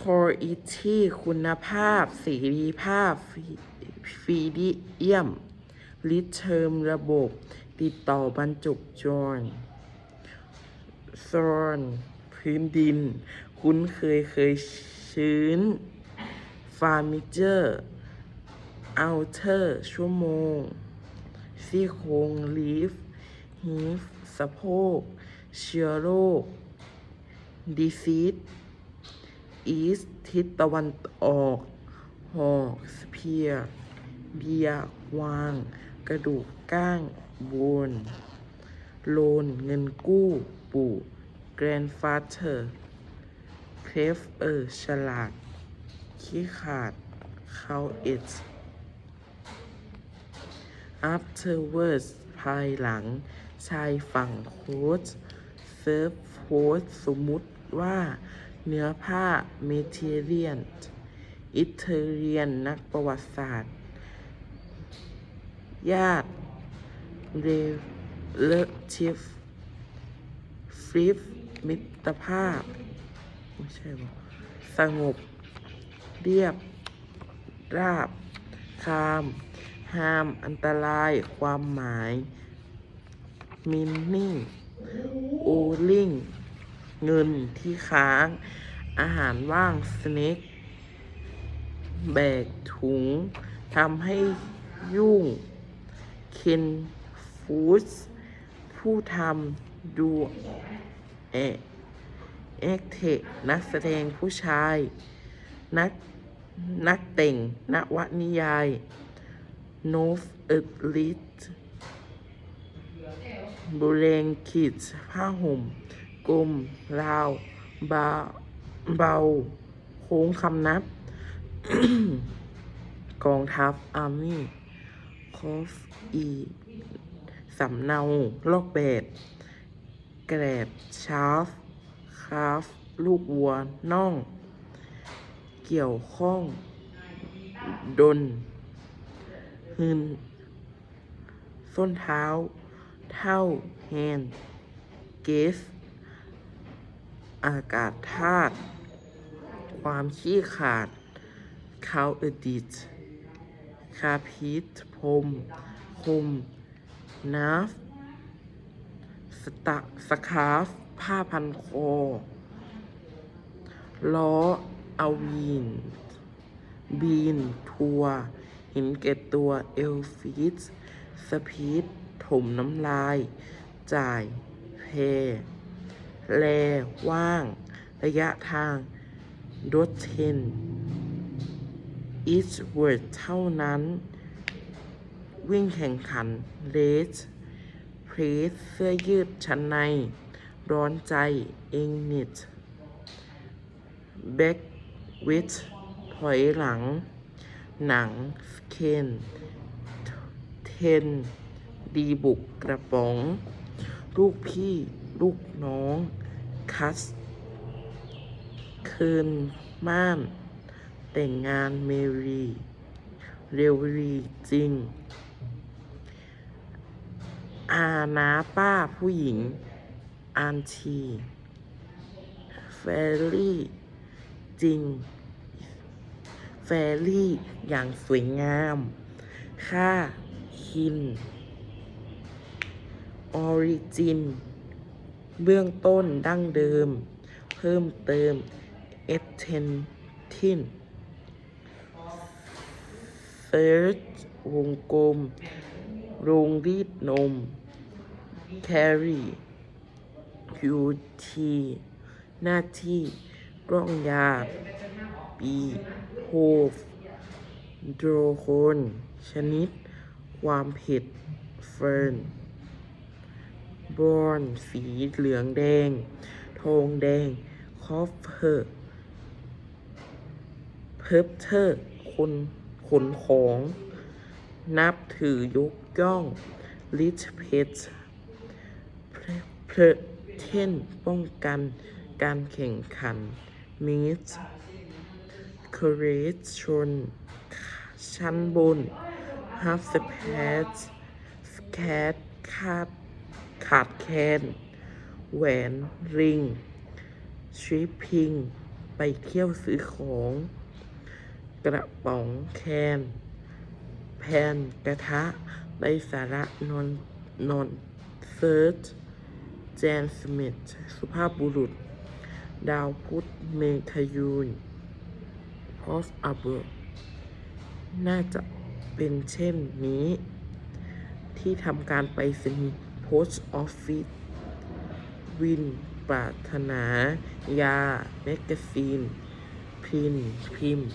quality คุณภาพเสรีภาพ freedom return ระบบ ติดต่อบรรจุจร soil พื้นดิน คุ้นเคยเคยชื้น furniture outer ชั่วโมง ซี่โครง leaf hip สะโพก เชื้อโรค disease east ทิศตะวันออกหอก spear เบียร์วาง กระดูกก้างบนโลนเงินกู้ ปู่ grandfather เคลฟเออฉลาด ขี้ขาดเขาเอ็ด afterwards ภายหลัง ชายฝั่งโค้ชเซิร์ฟโค้ชสมมุติว่า เนื้อผ้าเมเทเรียนอิตาเลียนนักประวัติศาสตร์ ญาติ relative ฟลิปมิตรภาพ ไม่ใช่หรอสงบ เรียบ ราบ คาม ห้าม อันตราย ความหมาย มินนิ่ง โอลิง เงินที่ค้าง อาหารว่างสเน็กแบกถุงทำให้ยุ่งเคนฟูดผู้ทำดูเอเอ็กเทนักแสดงผู้ชาย นักนักแต่งนวนิยายโนฟเอลิทบุเรงคิดผ้าห่ม กลม ราวบาเบา โค้งคำนับ กองทัพอาร์มี่คอฟอีสำเนา ลอกแบบแกรดชาร์ฟคราฟ ลูกวัว น่อง เกี่ยวข้อง ดนหืนส้นเท้า เท่า แฮนเกส อากาศธาตุความขี้ขาดคาวอดิตคาพิษพรมคมนาฟสตะสคาฟ ผ้าพันคอ ล้อเอาวีน บีน ทัวห็นแก่ตัว เอลฟิสสพีดถมน้ำลาย จ่าย เพ แลว่าง ระยะทางรถเทน each word เท่านั้น วิ่งแข่งขัน race เพรสเสื้อยืดชั้นใน ร้อนใจเองนิด back with ถอยหลัง หนังเคนเทน ดีบุกกระป๋อง ลูกพี่ ลูกน้อง คัส คืน ม่าน แต่งงานเมรี เรวรีจริง อานาป้าผู้หญิง อันทีแฟรี่ จริงแฟรี่ อย่างสวยงาม ค่า คิน ออริจิน เบื้องต้นดั้งเดิม เพิ่มเติมเอเทนทินเซิร์ชวงกลม โรงรีดนมแครียูทีหน้าที่กล้องยาปีโฮฟโดรโคน ชนิด ความเผ็ดเฟิร์น บรอนสีเหลืองแดงทองแดงคอฟเ e อร์เพิบเทอร์คนขนของ นับถือยกย่องลิชเพชเพรเทนป้องกันการแข่งขันมิสเคเรชชนชั้นบนฮับสแพสสแคทขาด ขาดแคลนแหวนริงชิปพิง ไปเที่ยวซื้อของ กระป๋องแคนแพนกระทะไร้สาระนอนนอนเซิร์ชแจนสมิธสุภาพบุรุษ ดาวพุธเมทายูนพอสอัเบอร์น่าจะเป็นเช่นนี้ ที่ทำการไปรษณีย์ โพสต์ออฟฟิศวิน ปรารถนา ยา แมกกาซีน พินพิมพ์